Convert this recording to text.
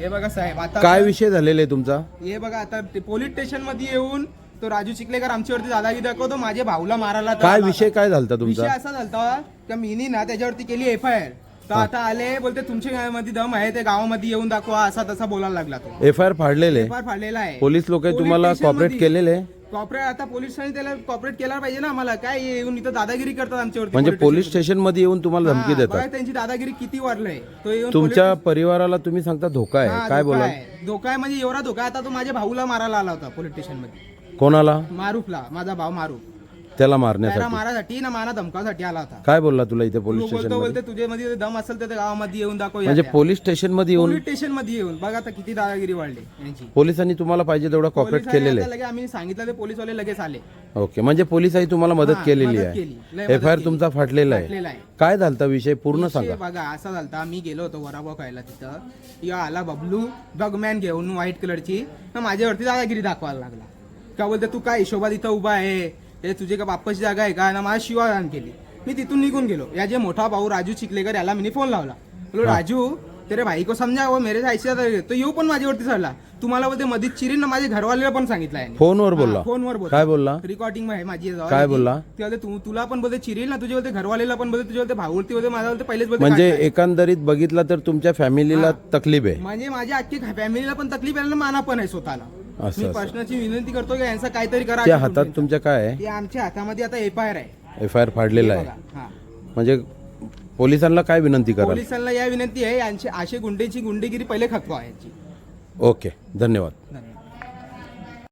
हे बघा साहेब आता काय विषय झालेला आहे तुमचा? हे बघा आता ते पोलीस स्टेशनमध्ये येऊन तो राजू चिखलेकर आमच्यावरती दादागिरी दाखवतो माझ्या भाऊला मारायला तर काय आला विषय काय झालता. विषय तुमचा असा झालता का मीनी ना त्याच्यावरती केली एफ आय आर तर आता आले बोलते तुमच्या मध्ये दम आहे ते गावामध्ये येऊन दाखवा असा तसा बोलायला लागला तो. एफ आय आर फाडलेले फार फाडलेला आहे. पोलीस लोक तुम्हाला कॉपरेट केलेले कॉपरेट आता पोलिसांनी त्याला कॉपरेट केला पाहिजे ना आम्हाला. काय येऊन इथं दादागिरी करतात आमच्यावरती म्हणजे पोलीस स्टेशनमध्ये येऊन तुम्हाला. धमकी हा, बघा देतात त्यांची दादागिरी किती वाढलंय. तो येऊन तुमच्या परिवाराला तुम्ही सांगता धोका आहे. काय बोला. धोका आहे म्हणजे एवढा धोका आहे, आता तो माझ्या भाऊला मारायला आला होता पोलीस स्टेशनमध्ये कोणाला? मारुफला. माझा भाऊ मारुफ. त्याला त्याला मारण्यासाठी मारासाठी ना मारा धमकासाठी आला होता. काय बोलला तुला इथे तो पोलीस स्टेशन बोलतो तुझ्या मध्ये दम असेल तर त्या गावामध्ये येऊन दाखव म्हणजे पोलीस स्टेशनमध्ये येऊन पोलीस स्टेशनमध्ये येऊन. बघा आता किती दादागिरी वाढली यांची. पोलिसांनी तुम्हाला पाहिजे तेवढं कॉपरेट पोलिसांनी केलेलं आता लगे आम्ही सांगितलं ते पोलीसवाले लगेच आले. आहे ओके म्हणजे पोलिसांनी तुम्हाला मदत केलेली मदत आहे. केली. लय एफ आय आर तुमचा फाटलेला आहे. फाटलेला आहे. काय झालता विषय? पूर्ण सांगा. बघा असा झालता. मी गेलो होतो वराभाव खायला तिथं. या आला बबलू डॉगमॅन घेऊन व्हाईट कलरची ना माझ्यावरती दादागिरी दाखवायला लागला. का बोलते तू काय हिशोबात इथं उभा आहे? हे तुझे का बाप्पाची जागा आहे का? ना मला शिवादान केली. मी तिथून निघून गेलो. या जे मोठा भाऊ राजू चिखलेकर याला मी फोन लावला. बोलो राजू तेरे भाई को समजा वो मेरे ऐसे आता तो येऊ पण माझ्यावरती चढला तुम्हाला बोलते मधीच चिरीन ना माझ्या घरवाल्याला पण सांगितलं आहे फोनवर बोलला. फोनवर बोल काय बोलला? रेकॉर्डिंग आहे माझी काय ती. बोलला? ते तुला पण बोलते चिरील ना तुझे बोलते घरवालेला पण बोलते तुझे बोलते भाऊवरती बोलते माझा बोलते पहिलेच बोलते म्हणजे. एकंदरीत बघितलं तर तुमच्या फॅमिलीला तकलीफ आहे. म्हणजे माझ्या अख्खी फॅमिलीला पण तकलीफ आहे आणि माना पण आहे स्वतःला. असं मी असं. प्रश्नाची विनंती करतो की यांचा काहीतरी करा त्या हातात. तुमच्या काय आहे? ते आमच्या हातामध्ये आता एफ आय आर आहे. एफ आय आर फाडलेला आहे हा. म्हणजे पोलिसांना काय विनंती कराल? पोलिसांना या विनंती आहे यांची अशी गुंडेची गुंडेगिरी पहिले खतवा आहे यांची. ओके धन्यवाद. धन्यवाद.